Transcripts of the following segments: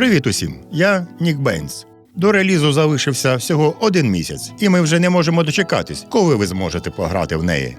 Привіт усім! Я Нік Бейнс. До релізу залишився всього один місяць, і ми вже не можемо дочекатись, коли ви зможете пограти в неї.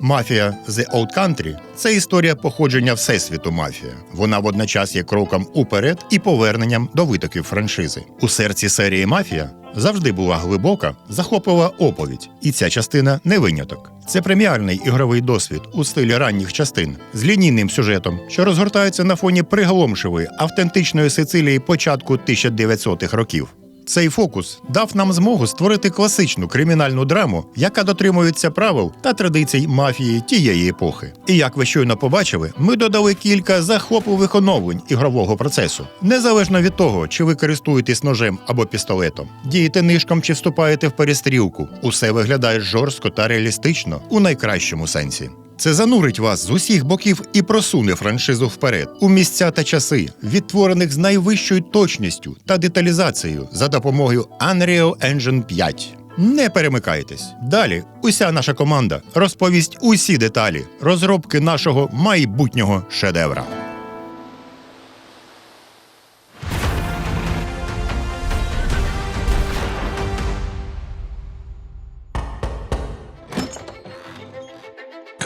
Мафія The Old Country – це історія походження всесвіту мафія. Вона водночас є кроком уперед і поверненням до витоків франшизи. У серці серії Мафія завжди була глибока, захоплива оповідь, і ця частина не виняток. Це преміальний ігровий досвід у стилі ранніх частин з лінійним сюжетом, що розгортається на фоні приголомшивої автентичної Сицилії початку 1900-х років. Цей фокус дав нам змогу створити класичну кримінальну драму, яка дотримується правил та традицій мафії тієї епохи. І як ви щойно побачили, ми додали кілька захопливих оновлень ігрового процесу. Незалежно від того, чи ви користуєтесь ножем або пістолетом, дієте нишком чи вступаєте в перестрілку, усе виглядає жорстко та реалістично у найкращому сенсі. Це занурить вас з усіх боків і просуне франшизу вперед у місця та часи, відтворених з найвищою точністю та деталізацією за допомогою Unreal Engine 5. Не перемикайтесь. Далі уся наша команда розповість усі деталі розробки нашого майбутнього шедевра.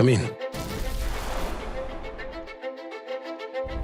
Come in.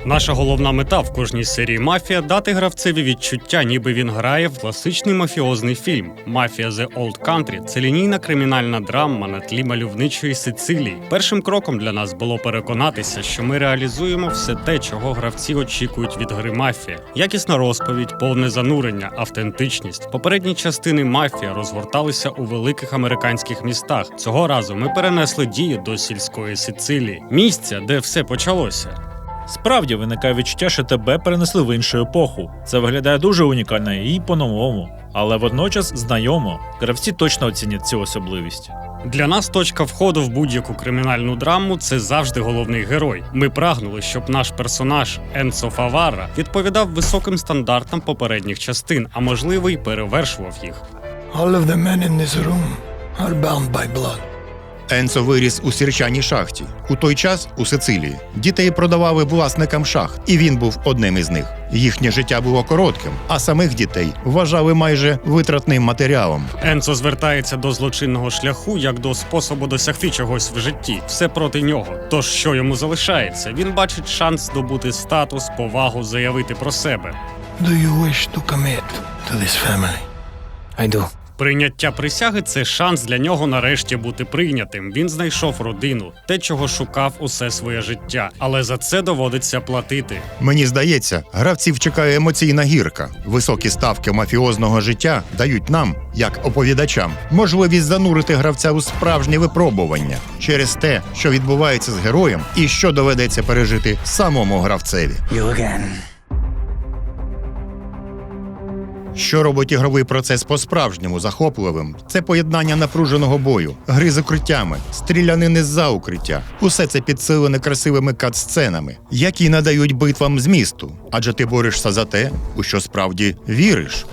Наша головна мета в кожній серії мафія дати гравцеві відчуття, ніби він грає в класичний мафіозний фільм. Мафія The Old Country це лінійна кримінальна драма на тлі мальовничої Сицилії. Першим кроком для нас було переконатися, що ми реалізуємо все те, чого гравці очікують від гри мафія: якісна розповідь, повне занурення, автентичність. Попередні частини мафія розгорталися у великих американських містах. Цього разу ми перенесли дію до сільської Сицилії, місця, де все почалося. Справді виникає відчуття, що тебе перенесли в іншу епоху. Це виглядає дуже унікально і по-новому, але водночас знайомо. Гравці точно оцінять цю особливість. Для нас точка входу в будь-яку кримінальну драму це завжди головний герой. Ми прагнули, щоб наш персонаж Енцо Фавара відповідав високим стандартам попередніх частин, а можливо, й перевершував їх. All of the men in this room are bound by blood. Енцо виріс у сірчаній шахті. У той час у Сицилії дітей продавали власникам шахт, і він був одним із них. Їхнє життя було коротким, а самих дітей вважали майже витратним матеріалом. Енцо звертається до злочинного шляху як до способу досягти чогось в житті. Все проти нього. Тож що йому залишається? Він бачить шанс здобути статус, повагу, заявити про себе. Do you wish to commit to this family? I do. Прийняття присяги це шанс для нього нарешті бути прийнятим. Він знайшов родину, те, чого шукав усе своє життя, але за це доводиться платити. Мені здається, гравців чекає емоційна гірка. Високі ставки мафіозного життя дають нам, як оповідачам, можливість занурити гравця у справжнє випробування через те, що відбувається з героєм, і що доведеться пережити самому гравцеві. You Що робить ігровий процес по-справжньому захопливим? Це поєднання напруженого бою, гри з укриттями, стрілянини за укриття. Усе це підсилене красивими кат-сценами, які надають битвам змісту, адже ти борешся за те, у що справді віриш.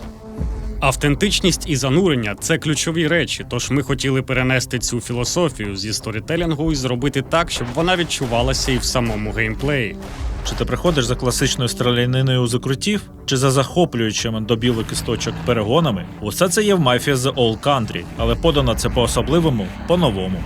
Автентичність і занурення це ключові речі. Тож ми хотіли перенести цю філософію зі сторітелінгу і зробити так, щоб вона відчувалася і в самому геймплеї. Чи ти приходиш за класичною стріляниною у закрутів, чи за захоплюючими до білих кісточок перегонами? Усе це є в Mafia The All Country, але подано це по-особливому, по-новому.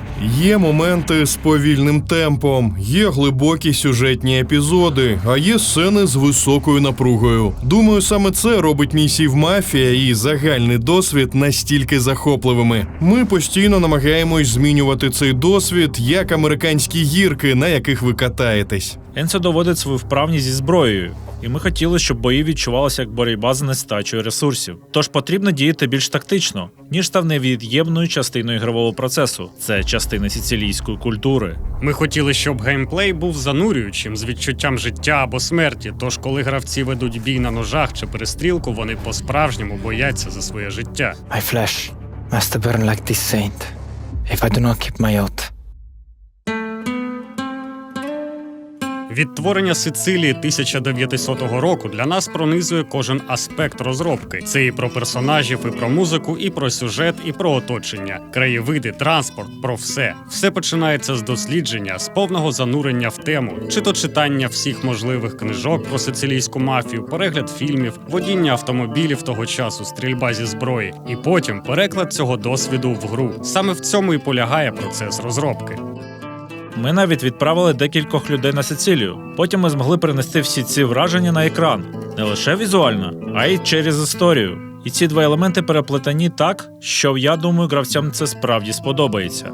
Є моменти з повільним темпом, є глибокі сюжетні епізоди, а є сцени з високою напругою. Думаю, саме це робить місії в мафія і загальний досвід настільки захопливими. Ми постійно намагаємось змінювати цей досвід як американські гірки, на яких ви катаєтесь. Енсо доводить свою вправність зі зброєю, і ми хотіли, щоб бої відчувалися як боротьба за нестачою ресурсів. Тож потрібно діяти більш тактично, ніж став невід'ємною частиною ігрового процесу. Це частина сицилійської культури. Ми хотіли, щоб геймплей був занурюючим з відчуттям життя або смерті. Тож, коли гравці ведуть бій на ножах чи перестрілку, вони по-справжньому бояться за своє життя. My flesh must burn like this saint if I do not keep my oath. Відтворення Сицилії 1900 року для нас пронизує кожен аспект розробки. Це і про персонажів, і про музику, і про сюжет, і про оточення, краєвиди, транспорт, про все. Все починається з дослідження, з повного занурення в тему, чи то читання всіх можливих книжок про сицилійську мафію, перегляд фільмів, водіння автомобілів того часу, стрільба зі зброї, і потім переклад цього досвіду в гру. Саме в цьому і полягає процес розробки. Ми навіть відправили декількох людей на Сицилію. Потім ми змогли принести всі ці враження на екран не лише візуально, а й через історію. І ці два елементи переплетені так, що я думаю, гравцям це справді сподобається.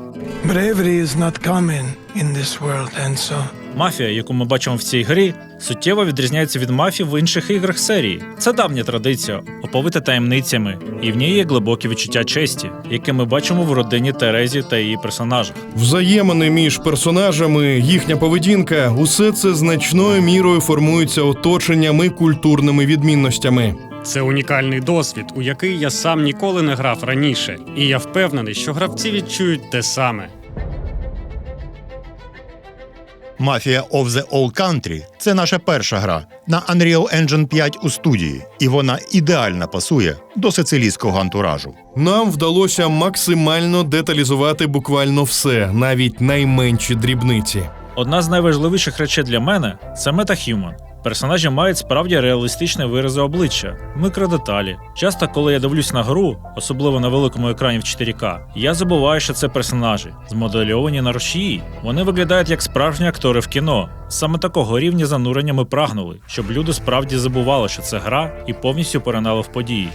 Bravery is not common in this world, Enzo. Мафія, яку ми бачимо в цій грі, суттєво відрізняється від мафії в інших іграх серії. Це давня традиція, оповита таємницями, і в ній є глибокі відчуття честі, яке ми бачимо в родині Терезі та її персонажах. Взаємини між персонажами, їхня поведінка усе це значною мірою формується оточенням і культурними відмінностями. Це унікальний досвід, у який я сам ніколи не грав раніше, і я впевнений, що гравці відчують те саме. Mafia of the All Country – це наша перша гра на Unreal Engine 5 у студії, і вона ідеально пасує до сицилійського антуражу. Нам вдалося максимально деталізувати буквально все, навіть найменші дрібниці. Одна з найважливіших речей для мене це метахюман. Персонажі мають справді реалістичні вирази обличчя, мікродеталі. Часто, коли я дивлюсь на гру, особливо на великому екрані в 4К, я забуваю, що це персонажі, змодельовані на рушії. Вони виглядають як справжні актори в кіно. Саме такого рівня занурення ми прагнули, щоб люди справді забували, що це гра, і повністю поринали в події.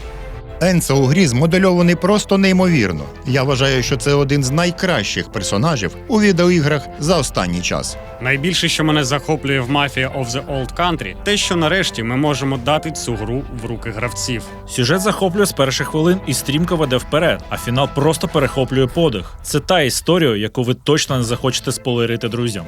Енцо у грі змодельований просто неймовірно. Я вважаю, що це один з найкращих персонажів у відеоіграх за останній час. Найбільше, що мене захоплює в Mafia of the Old Country, те, що нарешті ми можемо дати цю гру в руки гравців. Сюжет захоплює з перших хвилин і стрімко веде вперед, а фінал просто перехоплює подих. Це та історія, яку ви точно не захочете спойлерити друзям.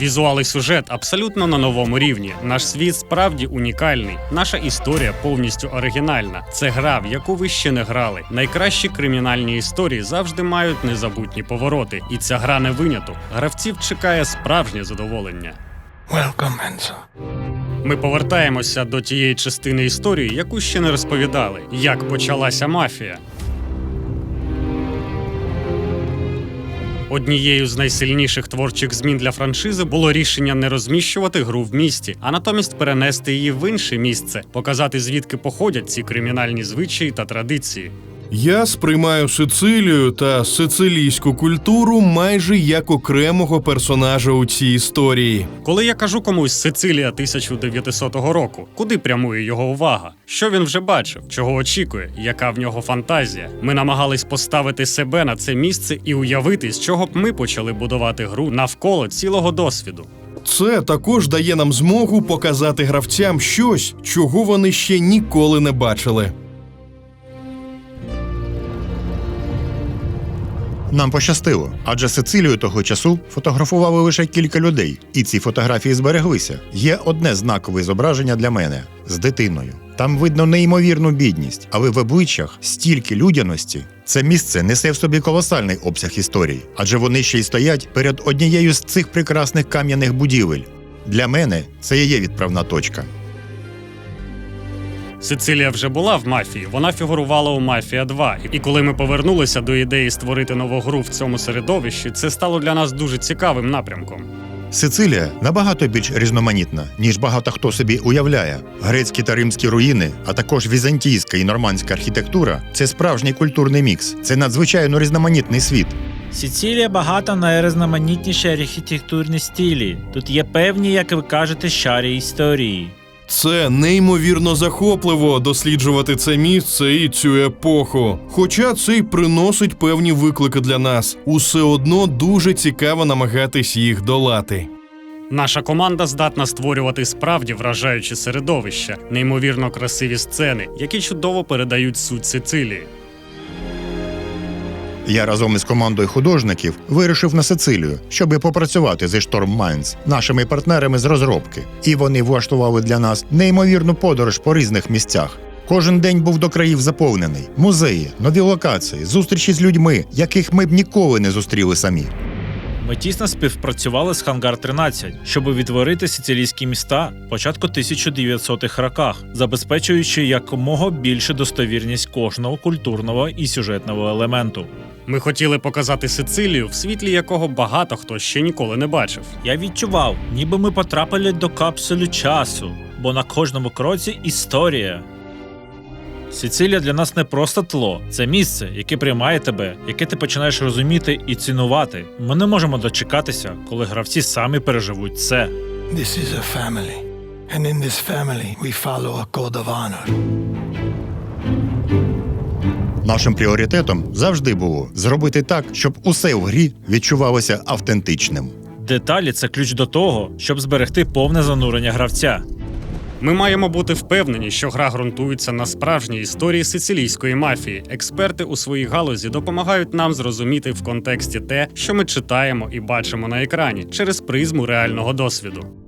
Візуал і сюжет абсолютно на новому рівні. Наш світ справді унікальний. Наша історія повністю оригінальна. Це гра, в яку ви ще не грали. Найкращі кримінальні історії завжди мають незабутні повороти, і ця гра не виняток. Гравців чекає справжнє задоволення. Welcome, Enzo. Ми повертаємося до тієї частини історії, яку ще не розповідали, як почалася мафія. Однією з найсильніших творчих змін для франшизи було рішення не розміщувати гру в місті, а натомість перенести її в інше місце, показати звідки походять ці кримінальні звичаї та традиції. Я сприймаю Сицилію та сицилійську культуру майже як окремого персонажа у цій історії. Коли я кажу комусь Сицилія 1900 року, куди прямує його увага? Що він вже бачив, чого очікує, яка в нього фантазія? Ми намагались поставити себе на це місце і уявити, з чого б ми почали будувати гру навколо цілого досвіду. Це також дає нам змогу показати гравцям щось, чого вони ще ніколи не бачили. Нам пощастило, адже Сицилію того часу фотографували лише кілька людей, і ці фотографії збереглися. Є одне знакове зображення для мене з дитиною. Там видно неймовірну бідність, але в обличчях стільки людяності. Це місце несе в собі колосальний обсяг історій, адже вони ще й стоять перед однією з цих прекрасних кам'яних будівель. Для мене це є відправна точка. Сицилія вже була в мафії, вона фігурувала у Мафія 2. І коли ми повернулися до ідеї створити нову гру в цьому середовищі, це стало для нас дуже цікавим напрямком. Сицилія набагато більш різноманітна, ніж багато хто собі уявляє. Грецькі та римські руїни, а також візантійська і нормандська архітектура це справжній культурний мікс. Це надзвичайно різноманітний світ. Сицилія багата на найрізноманітніші архітектурні стилі. Тут є певні, як ви кажете, шарі історії. Це неймовірно захопливо досліджувати це місце і цю епоху. Хоча це й приносить певні виклики для нас, усе одно дуже цікаво намагатись їх долати. Наша команда здатна створювати справді вражаючі середовища, неймовірно красиві сцени, які чудово передають суть Сицилії. Я разом із командою художників вирушив на Сицилію, щоби попрацювати зі Storm Minds, нашими партнерами з розробки. І вони влаштували для нас неймовірну подорож по різних місцях. Кожен день був до країв заповнений: музеї, нові локації, зустрічі з людьми, яких ми б ніколи не зустріли самі. Ми тісно співпрацювали з Хангар 13, щоб відтворити сицилійські міста початку 1900-х роках, забезпечуючи якомога більше достовірність кожного культурного і сюжетного елементу. Ми хотіли показати Сицилію, в світлі якого багато хто ще ніколи не бачив. Я відчував, ніби ми потрапили до капсулі часу, бо на кожному кроці історія. Сицилія для нас не просто тло, це місце, яке приймає тебе, яке ти починаєш розуміти і цінувати. Ми не можемо дочекатися, коли гравці самі переживуть це. This is a family. And in this family, we follow a code of honor. Нашим пріоритетом завжди було зробити так, щоб усе в грі відчувалося автентичним. Деталі це ключ до того, щоб зберегти повне занурення гравця. Ми маємо бути впевнені, що гра ґрунтується на справжній історії сицилійської мафії. Експерти у своїй галузі допомагають нам зрозуміти в контексті те, що ми читаємо і бачимо на екрані через призму реального досвіду.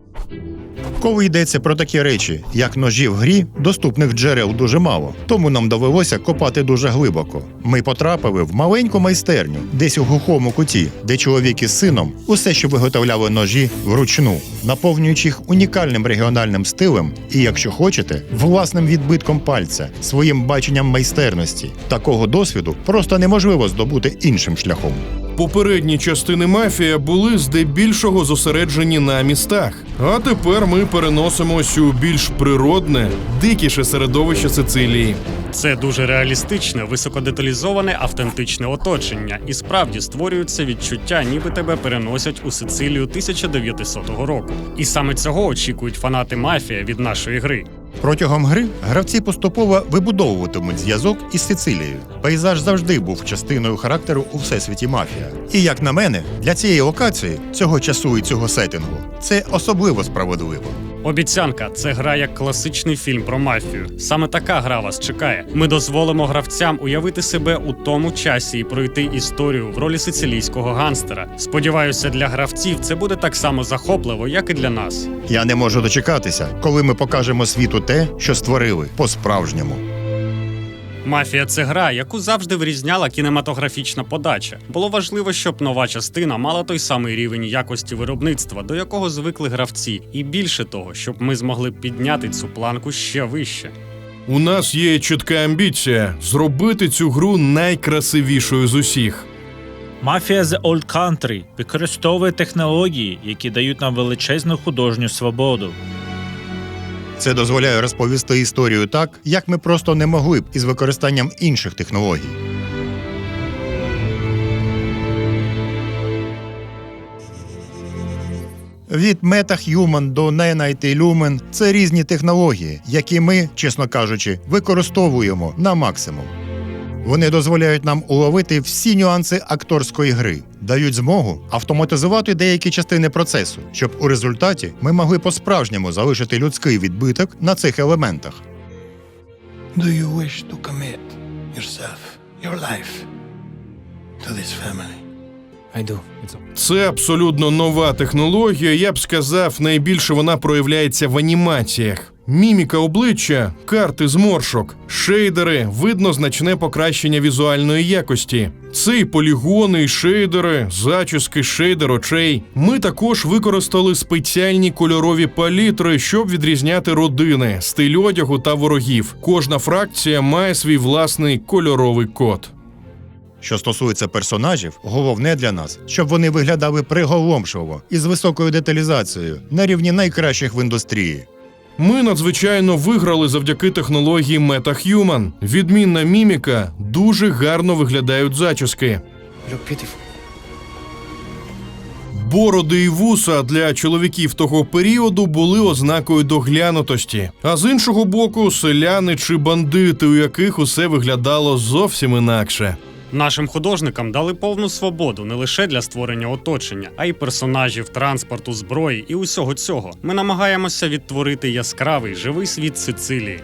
Коли йдеться про такі речі, як ножі в грі, доступних джерел дуже мало, тому нам довелося копати дуже глибоко. Ми потрапили в маленьку майстерню, десь у глухому куті, де чоловік із сином усе, що виготовляли ножі вручну, наповнюючи їх унікальним регіональним стилем і, якщо хочете, власним відбитком пальця, своїм баченням майстерності. Такого досвіду просто неможливо здобути іншим шляхом. Попередні частини мафія були здебільшого зосереджені на містах. А тепер ми переносимось у більш природне, дикіше середовище Сицилії. Це дуже реалістичне, високодеталізоване, автентичне оточення, і справді створюється відчуття, ніби тебе переносять у Сицилію 1900 року. І саме цього очікують фанати мафія від нашої гри. Протягом гри гравці поступово вибудовуватимуть зв'язок із Сицилією. Пейзаж завжди був частиною характеру у всесвіті мафія. І як на мене, для цієї локації, цього часу і цього сеттингу, це особливо справедливо. Обіцянка це гра як класичний фільм про мафію. Саме така гра вас чекає. Ми дозволимо гравцям уявити себе у тому часі і пройти історію в ролі сицилійського ганстера. Сподіваюся, для гравців це буде так само захопливо, як і для нас. Я не можу дочекатися, коли ми покажемо світу те, що створили по-справжньому. Мафія це гра, яку завжди вирізняла кінематографічна подача. Було важливо, щоб нова частина мала той самий рівень якості виробництва, до якого звикли гравці, і більше того, щоб ми змогли підняти цю планку ще вище. У нас є чітка амбіція зробити цю гру найкрасивішою з усіх. Мафія The Old Country використовує технології, які дають нам величезну художню свободу. Це дозволяє розповісти історію так, як ми просто не могли б із використанням інших технологій. Від MetaHuman до Nanite Lumen – це різні технології, які ми, чесно кажучи, використовуємо на максимум. Вони дозволяють нам уловити всі нюанси акторської гри, дають змогу автоматизувати деякі частини процесу, щоб у результаті ми могли по-справжньому залишити людський відбиток на цих елементах. Do you wish to commit yourself, your life, to this family? Це абсолютно нова технологія. Я б сказав, найбільше вона проявляється в анімаціях. Міміка обличчя, карти зморшок, шейдери, видно значне покращення візуальної якості. Це полігони, шейдери, зачіски, шейдер очей. Ми також використали спеціальні кольорові палітри, щоб відрізняти родини, стиль одягу та ворогів. Кожна фракція має свій власний кольоровий код. Що стосується персонажів, головне для нас, щоб вони виглядали приголомшливо і з високою деталізацією на рівні найкращих в індустрії. Ми надзвичайно виграли завдяки технології MetaHuman. Відмінна міміка, дуже гарно виглядають зачіски. Бороди і вуса для чоловіків того періоду були ознакою доглянутості. А з іншого боку, селяни чи бандити, у яких усе виглядало зовсім інакше. Нашим художникам дали повну свободу не лише для створення оточення, а й персонажів, транспорту, зброї і усього цього. Ми намагаємося відтворити яскравий живий світ Сицилії.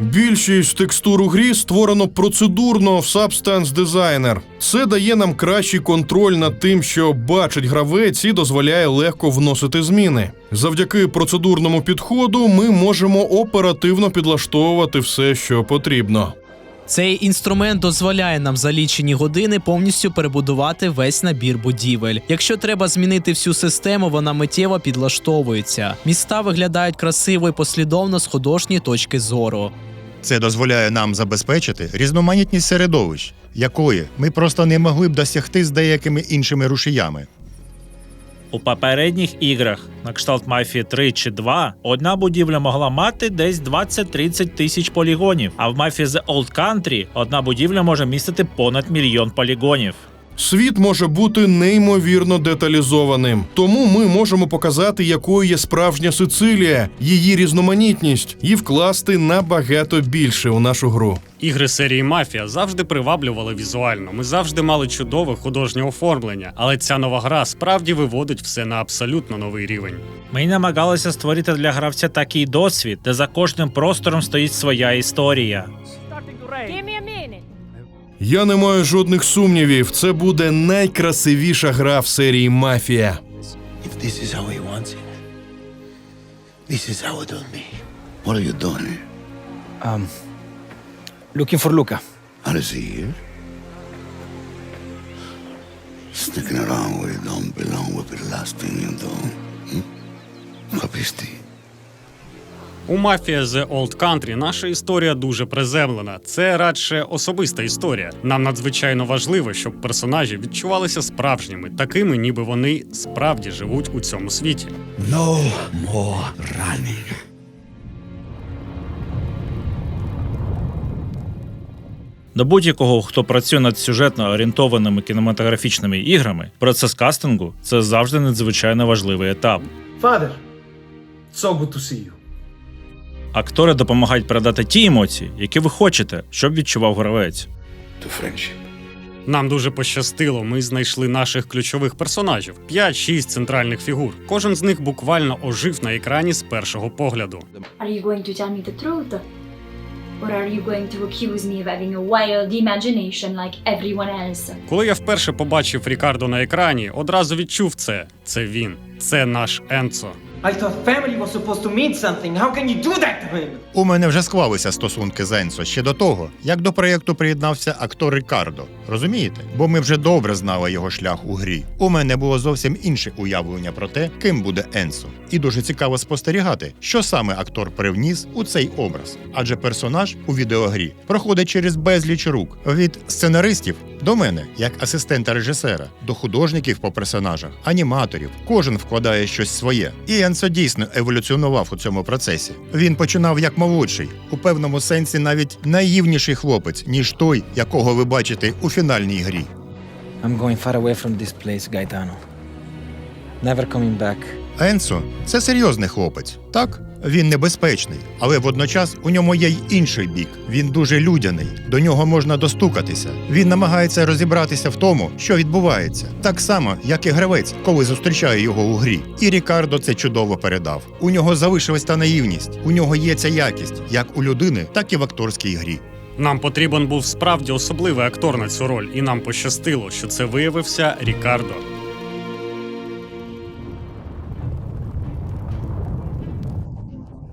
Більшість текстур у грі створено процедурно в Substance Designer. Це дає нам кращий контроль над тим, що бачить гравець і дозволяє легко вносити зміни. Завдяки процедурному підходу ми можемо оперативно підлаштовувати все, що потрібно. Цей інструмент дозволяє нам за лічені години повністю перебудувати весь набір будівель. Якщо треба змінити всю систему, вона миттєво підлаштовується. Міста виглядають красиво і послідовно з художньої точки зору. Це дозволяє нам забезпечити різноманітність середовищ, якої ми просто не могли б досягти з деякими іншими рушіями. У попередніх іграх на кшталт Мафії 3 чи 2 одна будівля могла мати десь 20-30 тисяч полігонів, а в Мафії The Old Country одна будівля може містити понад мільйон полігонів. Світ може бути неймовірно деталізованим, тому ми можемо показати, якою є справжня Сицилія, її різноманітність і вкласти набагато більше у нашу гру. Ігри серії Мафія завжди приваблювали візуально. Ми завжди мали чудове художнє оформлення, але ця нова гра справді виводить все на абсолютно новий рівень. Ми намагалися створити для гравця такий досвід, де за кожним простором стоїть своя історія. Я не маю жодних сумнівів, це буде найкрасивіша гра в серії Мафія. If this is how he wants it, this is how it'll be. What are you doing here? Um, looking for Luca. How does he here? Sticking around where you don't belong would be the last thing you do. Hmm? Capisti? У Мафія The Old Country наша історія дуже приземлена. Це радше особиста історія. Нам надзвичайно важливо, щоб персонажі відчувалися справжніми, такими, ніби вони справді живуть у цьому світі. No more running. До будь-якого, хто працює над сюжетно орієнтованими кінематографічними іграми, процес кастингу це завжди надзвичайно важливий етап. Father, so good to see you. Актори допомагають передати ті емоції, які ви хочете, щоб відчував гравець. Нам дуже пощастило. Ми знайшли наших ключових персонажів: 5-6 центральних фігур. Кожен з них буквально ожив на екрані з першого погляду. Are you going to tell me the truth? Or are you going to accuse me of having a wild imagination like everyone else? Коли я вперше побачив Рікардо на екрані, одразу відчув це. Це він, це наш Енцо. I thought family was supposed to mean something. How can you do that to him? У мене вже склалися стосунки з Енсо ще до того, як до проєкту приєднався актор Рікардо. Розумієте? Бо ми вже добре знали його шлях у грі. У мене було зовсім інше уявлення про те, ким буде Енсо. І дуже цікаво спостерігати, що саме актор привніс у цей образ. Адже персонаж у відеогрі проходить через безліч рук від сценаристів до мене, як асистента режисера, до художників по персонажах, аніматорів. Кожен вкладає щось своє. І Енсо дійсно еволюціонував у цьому процесі. Він починав як молодший, у певному сенсі навіть наївніший хлопець, ніж той, якого ви бачите у фінальній грі. I'm going far away from this place, Gaetano. Never coming back. Енсо це серйозний хлопець, так? Він небезпечний, але водночас у ньому є й інший бік. Він дуже людяний, до нього можна достукатися. Він намагається розібратися в тому, що відбувається, так само, як і гравець, коли зустрічає його у грі. І Рікардо це чудово передав. У нього залишилась та наївність, у нього є ця якість, як у людини, так і в акторській грі. Нам потрібен був справді особливий актор на цю роль, і нам пощастило, що це виявився Рікардо.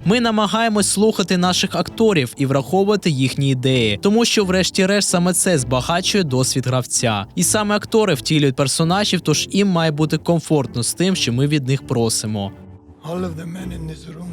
Ми намагаємось слухати наших акторів і враховувати їхні ідеї, тому що, врешті-решт, саме це збагачує досвід гравця. І саме актори втілюють персонажів, тож їм має бути комфортно з тим, що ми від них просимо. All of the men in this room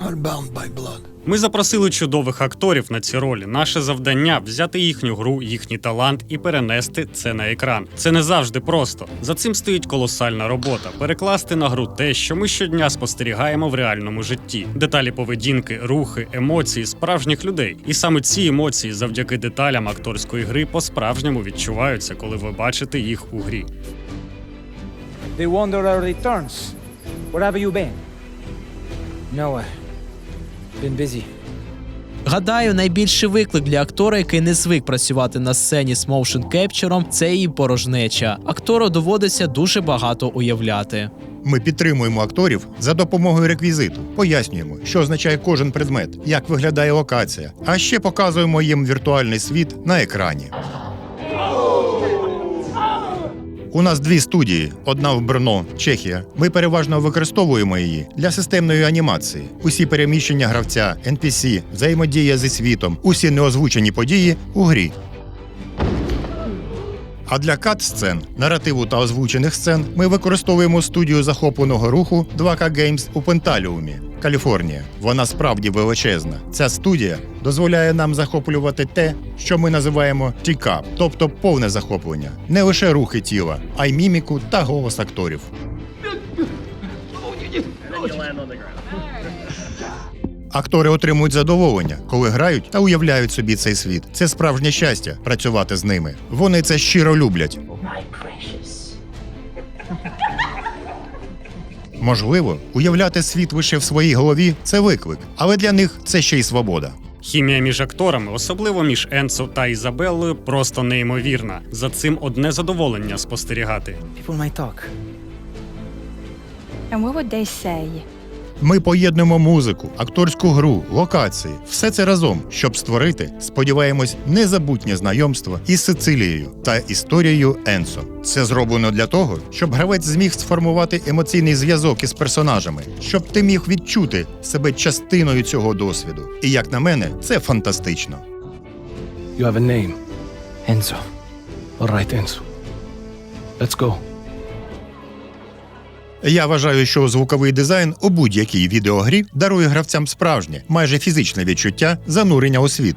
are bound by blood. Ми запросили чудових акторів на ці ролі. Наше завдання взяти їхню гру, їхній талант і перенести це на екран. Це не завжди просто. За цим стоїть колосальна робота перекласти на гру те, що ми щодня спостерігаємо в реальному житті: деталі поведінки, рухи, емоції справжніх людей. І саме ці емоції, завдяки деталям акторської гри, по-справжньому відчуваються, коли ви бачите їх у грі. They wonder our returns. Where have you been? Nowhere. Been busy. Гадаю, найбільший виклик для актора, який не звик працювати на сцені з моушн кепчером, це її порожнеча. Актору доводиться дуже багато уявляти. Ми підтримуємо акторів за допомогою реквізиту, пояснюємо, що означає кожен предмет, як виглядає локація, а ще показуємо їм віртуальний світ на екрані. У нас дві студії: одна в Брно, Чехія. Ми переважно використовуємо її для системної анімації. Усі переміщення гравця, NPC, взаємодія зі світом, усі неозвучені події у грі. А для кат-сцен, наративу та озвучених сцен ми використовуємо студію захопленого руху 2K Games у Пенталіумі, Каліфорнія. Вона справді величезна. Ця студія дозволяє нам захоплювати те, що ми називаємо тікап, тобто повне захоплення, не лише рухи тіла, а й міміку та голос акторів. Актори отримують задоволення, коли грають та уявляють собі цей світ. Це справжнє щастя працювати з ними. Вони це щиро люблять. Можливо, уявляти світ лише в своїй голові це виклик, але для них це ще й свобода. Хімія між акторами, особливо між Енсо та Ізабеллою, просто неймовірна. За цим одне задоволення спостерігати. People might talk. And what would they say? Ми поєднуємо музику, акторську гру, локації, все це разом, щоб створити, сподіваємось, незабутнє знайомство із Сицилією та історією Енсо. Це зроблено для того, щоб гравець зміг сформувати емоційний зв'язок із персонажами, щоб ти міг відчути себе частиною цього досвіду. І як на мене, це фантастично. You have a name. Enzo. All right, Enzo. Let's go. Я вважаю, що звуковий дизайн у будь-якій відеогрі дарує гравцям справжнє, майже фізичне відчуття занурення у світ.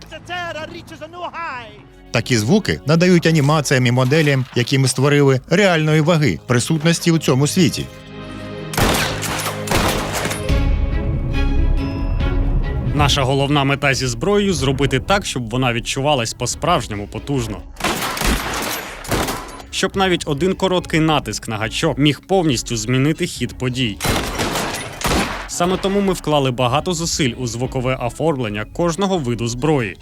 Такі звуки надають анімаціям і моделям, які ми створили, реальної ваги присутності у цьому світі. Наша головна мета зі зброєю зробити так, щоб вона відчувалась по-справжньому потужно. Щоб навіть один короткий натиск на гачок міг повністю змінити хід подій. Саме тому ми вклали багато зусиль у звукове оформлення кожного виду зброї.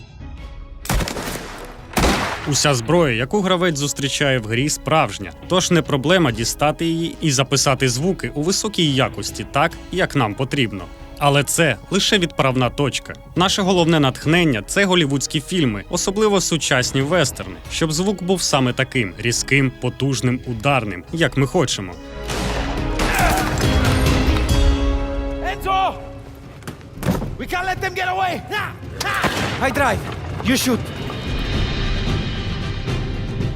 Уся зброя, яку гравець зустрічає в грі, справжня, тож не проблема дістати її і записати звуки у високій якості так, як нам потрібно. Але це лише відправна точка. Наше головне натхнення це голівудські фільми, особливо сучасні вестерни, щоб звук був саме таким різким, потужним, ударним, як ми хочемо. We can't let them get away! I drive. You shoot.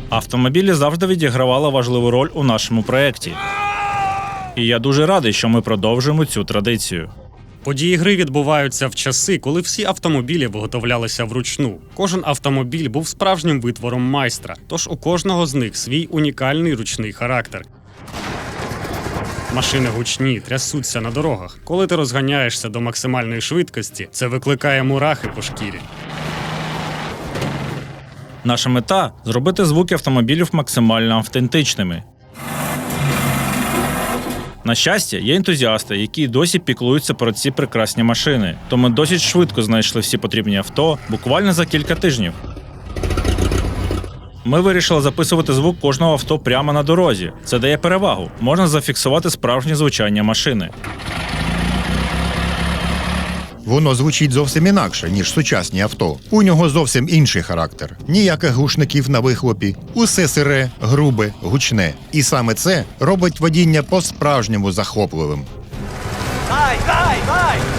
Автомобілі завжди відігравали важливу роль у нашому проєкті. І я дуже радий, що ми продовжуємо цю традицію. Події гри відбуваються в часи, коли всі автомобілі виготовлялися вручну. Кожен автомобіль був справжнім витвором майстра, тож у кожного з них свій унікальний ручний характер. Машини гучні, трясуться на дорогах. Коли ти розганяєшся до максимальної швидкості, це викликає мурахи по шкірі. Наша мета зробити звуки автомобілів максимально автентичними. На щастя, є ентузіасти, які досі піклуються про ці прекрасні машини. Тому досить швидко знайшли всі потрібні авто, буквально за кілька тижнів. Ми вирішили записувати звук кожного авто прямо на дорозі. Це дає перевагу. Можна зафіксувати справжнє звучання машини. Воно звучить зовсім інакше, ніж сучасні авто. У нього зовсім інший характер. Ніяких гушників на вихлопі, усе сире, грубе, гучне. І саме це робить водіння по-справжньому захопливим. Дай, дай, дай!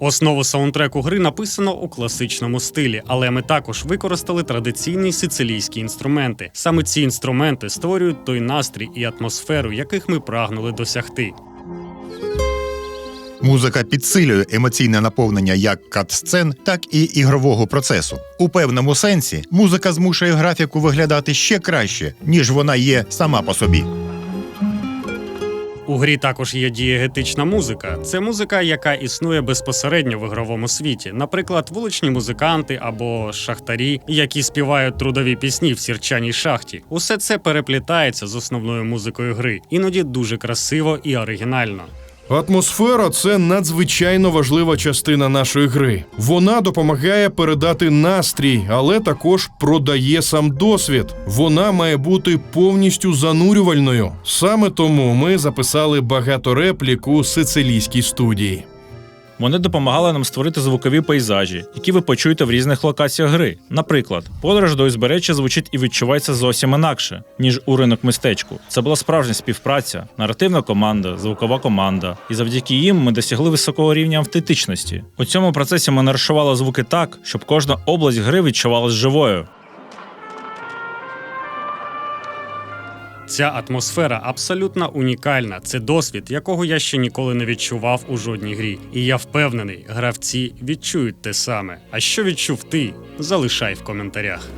Основу саундтреку гри написано у класичному стилі, але ми також використали традиційні сицилійські інструменти. Саме ці інструменти створюють той настрій і атмосферу, яких ми прагнули досягти. Музика підсилює емоційне наповнення як кат-сцен, так і ігрового процесу. У певному сенсі музика змушує графіку виглядати ще краще, ніж вона є сама по собі. У грі також є дієгетична музика. Це музика, яка існує безпосередньо в ігровому світі. Наприклад, вуличні музиканти або шахтарі, які співають трудові пісні в сірчаній шахті. Усе це переплітається з основною музикою гри, іноді дуже красиво і оригінально. Атмосфера це надзвичайно важлива частина нашої гри. Вона допомагає передати настрій, але також продає сам досвід. Вона має бути повністю занурювальною. Саме тому ми записали багато реплік у сицилійській студії. Вони допомагали нам створити звукові пейзажі, які ви почуєте в різних локаціях гри. Наприклад, подорож до узбережжя звучить і відчувається зовсім інакше, ніж у ринок містечку. Це була справжня співпраця, наративна команда, звукова команда, і завдяки їм ми досягли високого рівня автентичності. У цьому процесі ми наришували звуки так, щоб кожна область гри відчувалась живою. Ця атмосфера абсолютно унікальна. Це досвід, якого я ще ніколи не відчував у жодній грі. І я впевнений, гравці відчують те саме. А що відчув ти? Залишай в коментарях.